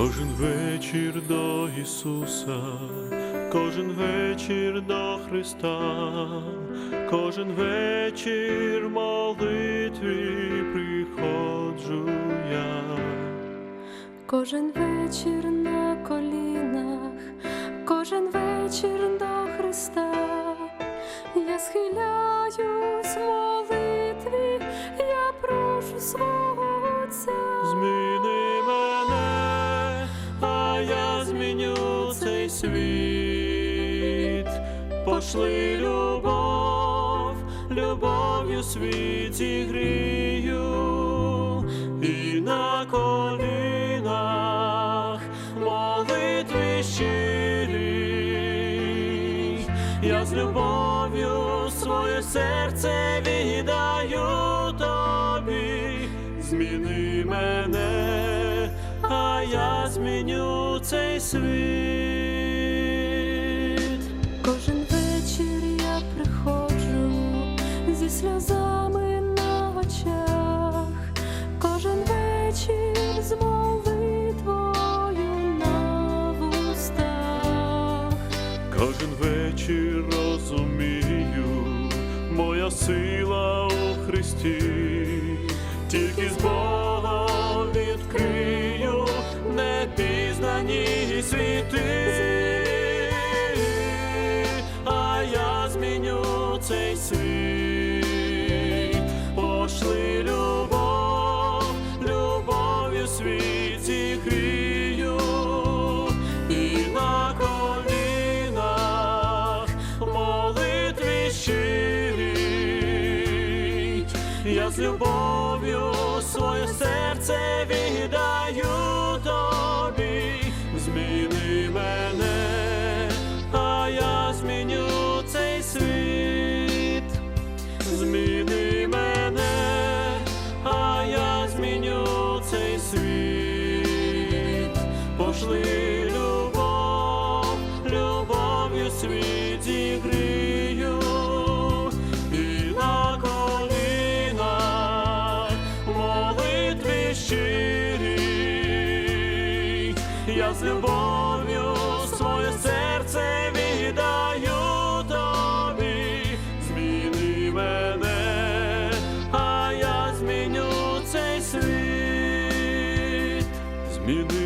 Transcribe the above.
Кожен вечір до Ісуса, кожен вечір до Христа, кожен вечір молитві приходжу я. Кожен вечір на колінах, кожен вечір до Христа, я схиляюсь молитві, я прошу свого світ. Пошли любов, любов'ю світ зігрію, і на колінах молитві щирі. Я з любов'ю своє серце віддаю тобі, зміни мене, а я зміню цей світ. Приходжу зі сльозами на очах, кожен вечір з молитвою на вустах. Кожен вечір розумію, моя сила у Христі, тільки з Богом відкрию непізнані світи, світ, пошли любов, любов'ю світ зігрію, і на колінах молитві щирій, я з любов'ю своє серце віддаю зміни мене, а я зміню цей світ, пошли любов, любов'ю світ зігрію, і на колінах молитві щирій, я з любов'ю світ,